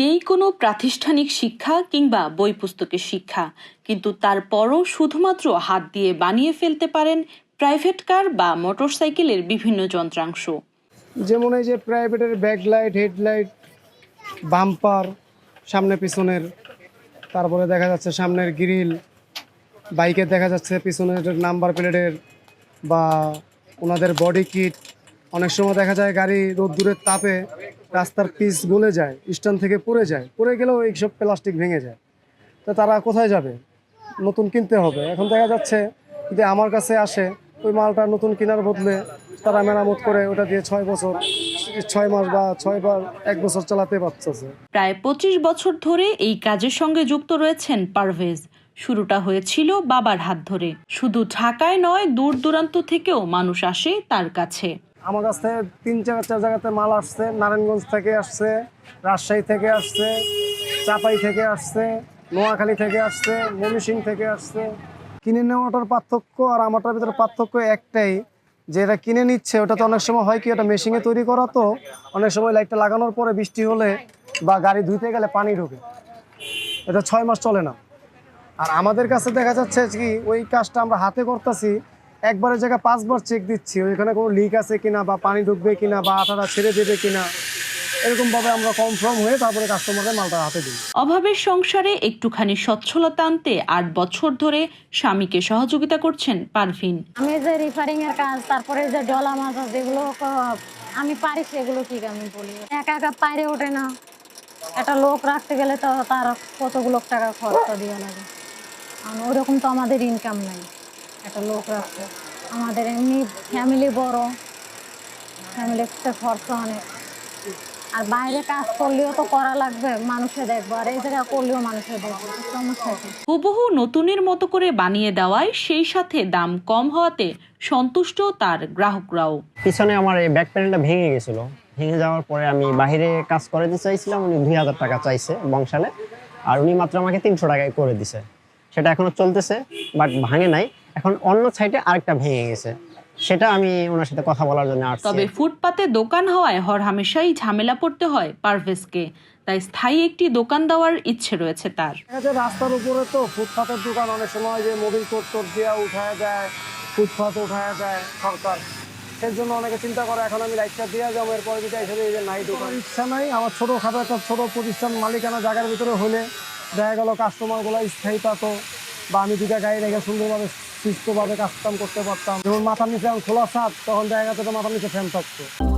নেই কোনো প্রাতিষ্ঠানিক শিক্ষা কিংবা বই পুস্তকের শিক্ষা। কিন্তু তারপরও শুধুমাত্র হাত দিয়ে বানিয়ে ফেলতে পারেন প্রাইভেট কার বা মোটরসাইকেলের বিভিন্ন যন্ত্রাংশ। যেমন এই যে প্রাইভেটের ব্যাকলাইট, হেডলাইট, বাম্পার, সামনে পিছনের, তারপরে দেখা যাচ্ছে সামনের গ্রিল, বাইকের দেখা যাচ্ছে পিছনের নাম্বার প্লেটের বা ওনাদের বডি কিট। অনেক সময় দেখা যায় গাড়ি রোদ্দুরের তাপে রাস্তার পিস গলে যায়, স্ট্যান্ড থেকে পড়ে যায়, পড়ে গেলেও এইসব প্লাস্টিক ভেঙে যায়। তো তারা কোথায় যাবে? নতুন কিনতে হবে। এখন দেখা যাচ্ছে যদি আমার কাছে আসে, ওই মালটা নতুন কেনার বদলে তারা মেরামত করে ওটা দিয়ে ছয় বছর, ছয় মাস বা ছয় বার, এক বছর চালাতে পারতেছে। প্রায় পঁচিশ বছর ধরে এই কাজের সঙ্গে যুক্ত রয়েছেন পারভেজ। শুরুটা হয়েছিল বাবার হাত ধরে। শুধু ঢাকায় নয়, দূর দূরান্ত থেকেও মানুষ আসে তার কাছে। আমার কাছ থেকে তিন চার চার জায়গাতে মাল আসছে। নারায়ণগঞ্জ থেকে আসছে, রাজশাহী থেকে আসছে, চাপাই থেকে আসছে, নোয়াখালী থেকে আসছে, ময়মনসিং থেকে আসছে। কিনে নেওয়াটার পার্থক্য আর আমারটার ভিতরে পার্থক্য একটাই, যে এটা কিনে নিচ্ছে, ওটা তো অনেক সময় হয় কি ওটা মেশিনে তৈরি করা তো, অনেক সময় লাইটটা লাগানোর পরে বৃষ্টি হলে বা গাড়ি ধুইতে গেলে পানি ঢোকে। এটা ছয় মাস চলে না। আর আমাদের কাছে দেখা যাচ্ছে কি, ওই কাজটা আমরা হাতে করতেছি একবারের জায়গায় পাঁচবার চেক দিচ্ছি। ওইখানে কোনো লিক আছে কিনা বা পানি ঢুকবে কিনা বা আটাটা ছেড়ে দেবে কিনা এরকম ভাবে আমরা কনফার্ম হয়ে তারপরে কাস্টমারকে মালটা হাতে দিই। অভাবের সংসারে একটুখানি সচ্ছলতা আনতে আট বছর ধরে স্বামীকে সহযোগিতা করছেন পারভিন। আমি যে রিফারিং এর কাজ তারপরে যে ডলা মাছ যেগুলো আমি পারি সেগুলো কি আমি বলি। একা একা পাইরে ওঠে না। একটা লোক রাখতে গেলে তো তার কতগুলো টাকা খরচ দিয়ে লাগে। আর ওরকম তো আমাদের ইনকাম নাই। একটা লোক রাখতে আমাদের এমনি ফ্যামিলি বড়। ফ্যামিলিতে খরচা অনেক। আর বাইরে কাজ করলেও তো করা লাগবে মানুষে দেখব। আর এই জায়গায় করলেও মানুষে দেখব সমস্যা কি হুবহু নতুনের মতো করে বানিয়ে দেওয়ায় সেই সাথে দাম কম হওয়াতে সন্তুষ্ট তার গ্রাহকরাও। পিছনে আমার এই ব্যাক প্যানেলটা ভেঙে গেছিল। ভেঙে যাওয়ার পরে আমি বাইরে কাজ করে দিতে চাইছিলাম উনি দুই হাজার টাকা চাইছে বংশালে। আর উনি মাত্র আমাকে তিনশো টাকায় করে দিছে। সেটা এখনও চলতেছে বাট ভাঙে নাই। এখন অন্য সাইডে আরেকটা ভেঙে গেছে। সেটা আমি ওনার সাথে কথা বলার জন্য আসছি। তবে ফুটপাতে দোকান হওয়ায় হর হামেশাই ঝামেলা পড়তে হয় পারভেজকে তাই স্থায়ী একটি দোকান দেওয়ার ইচ্ছে রয়েছে তার। রাস্তার উপরে তো ফুটপাতের দোকান অনেক সময় যে মোবিল কোট টোট দিয়ে উঠায় দেয় ফুটপাত উঠায় দেয় সরকার। সেই জন্য অনেকে চিন্তা করে এখন আমি লাইটটা দিয়ে যাব এরপরে যদি এই যে নাই দোকান। ইচ্ছা নাই আমার ছোটো খাটো একটা ছোটো প্রতিষ্ঠান মালিকানা জায়গার ভিতরে হলে দেখা গেল কাস্টমারগুলো স্থায়ী পাতো বা আমি দুটা গাড়ি রেখে সুন্দরভাবে সুস্থভাবে কাজ কাম করতে পারতাম। যেমন মাথার নিচে খোলা ছাদ, তখন দেখা গেছে মাথার নিচে ফ্যান থাকতো।